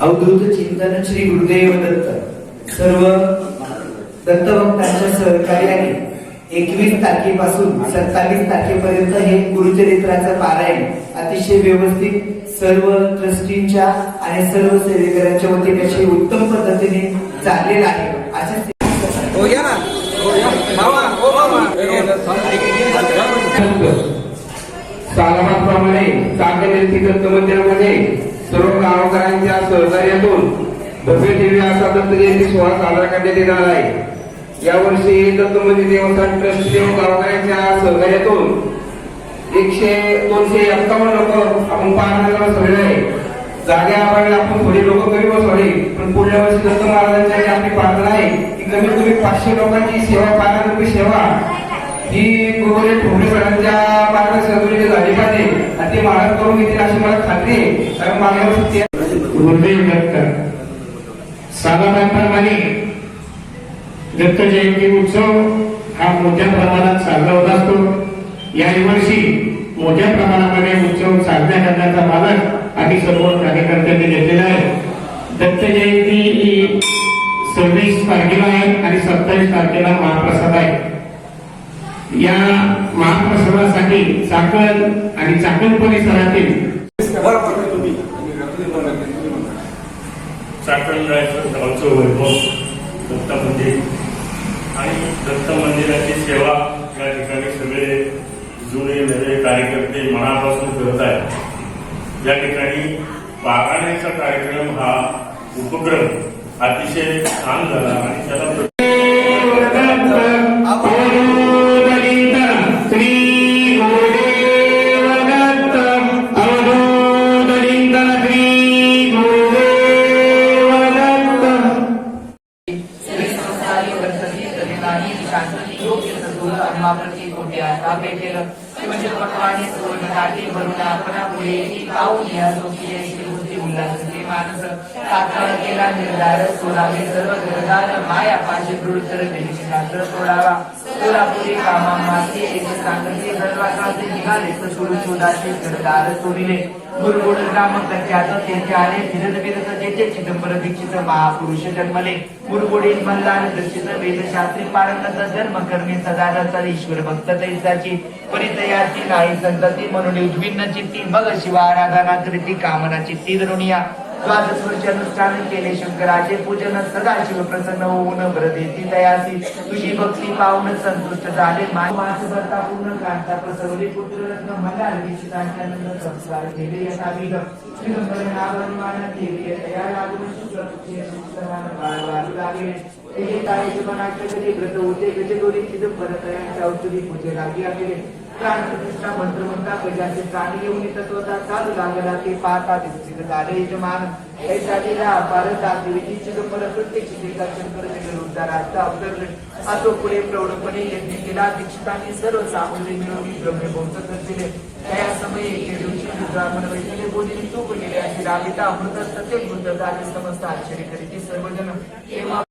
अवधूत चिंतन श्री गुरुदेव दत्त सर्व दत्तभक्तांच्या सहकार्याने एकवीस तारखेपासून सत्तावीस तारखेपर्यंत हे गुरुचरित्राचं पारायण अतिशय व्यवस्थित सर्व ट्रस्टींच्या आणि सर्व सेवेकऱ्यांच्या वतीने अशी उत्तम पद्धतीने चाललेलं आहे असे हो या ना. हो या. मामा हो मामा सालाबादप्रमाणे चाकण दत्त मंदिरामध्ये सहकार्यातून भव्य दिव्य असा दत्त जयंती सोहळा साजरा करण्यात येणार आहे. यावर्षी दत्त देवस्थान ट्रस्ट देव गावकऱ्यांच्या सहकार्यातून एकशे दोनशे एक्कावन्न लोक आपण पाहण्याला सगळे आहे. जागे आपण आपण थोडी लोक कमी बसवले पण पुढल्या वर्षी दत्त महाराजांच्या जी आपली प्रार्थना आहे. की कमीत कमी पाचशे लोकांची सेवा पारायण सेवा. ही गोरे ठोकरे सरांच्या मार्गदर्शनातून झाली पाहिजे. आणि ते महाराज करून घेतील अशी मला खात्री आहे. कारण मागल्या वर्षी गुरुदेव दत्त सालाबादप्रमाणे दत्त जयंती उत्सव हा मोठ्या प्रमाणात साजरा होत असतो. यावर्षी मोठ्या प्रमाणामध्ये उत्सव साजरा करण्याचा मानस आम्ही सर्व कार्यकर्त्यांनी घेतलेला आहे. दत्त जयंती ही सव्वीस तारखेला आहे आणि सत्तावीस तारखेला महाप्रसाद आहे. या महाप्रसादासाठी चाकण आणि चाकण परिसरातील मंडळाचं गावचं वैभव दत्त मंदिर. आणि दत्त मंदिराची सेवा या ठिकाणी सगळे जुने नवे कार्यकर्ते मनापासून करत आहेत. या ठिकाणी पारायणाचा कार्यक्रम हा उपक्रम अतिशय छान झाला आणि त्याला वर्तती तदिनाही योग्य सद्गुण आत्माप्रती कोट्या तापेटेल म्हणजे सोडून सुवर्णकाठी भरून आपणापुढे पुढे ती या सोपी श्री बुद्धी उल्हासते मानस तात्काळ केला निर्धार सोडावे सर्व घरदार माया पाशी दृढतर त्यांची शास्त्र सोडावा. सोलापुरी कामा माती एक सांगते सर्वांचे निघाले तर सोडून शोधाचे घरदार सोडिले. गुरुगुण काम प्रख्यात तेथे आले फिरत फिरत तेथे चिदंबर दीक्षित महापुरुष जन्मले. गुरुगुडील मल्हार दर्शित वेदशास्त्री पारंगत धर्म करणे सदानंद ईश्वर भक्त तैसाची. परितयाची नाही संतती म्हणून उद्विन्न चित्ती मग शिवा आराधना कृती कामना चित्ती धरुणिया द्वादश वर्ष अनुष्ठान केले. शंकराचे पूजन सदाशिव प्रसन्न होऊन देती तयासी तुझी भक्ती पाहून संतुष्ट झाले. मास भरता पूर्ण कांता प्रसवली. पुत्र रत्न मल्हार दीक्षितांच्यानंद संस्कार केले. यथाविध श्रीगंबर नागरिमान केली. तया लागून शुक्ल पक्षी शुक्रवार बाळवारू लागले. ते काय जीवनाचे कधी व्रत होते. गजे दोरी चिदंबर तयांच्या औषधी पूजे लागी गेले प्राण प्रतिष्ठा मंत्र म्हणता प्राणी येऊन तत्वता चालू लागला. ते पाहता दिवशी झाले यजमान. ऐसा देवीची प्रत्येक उद्धार आता असो पुढे प्रौढपणे यज्ञ केला. दीक्षितांनी सर्व सामग्री मिळवली ब्रह्मभोंस दिले त्या समयी दिवशी ब्राह्मण वैद्य बोधी तूप गेले अशी राबिता अमृत सत्य झाले समस्त आश्चर्य करीती सर्वजण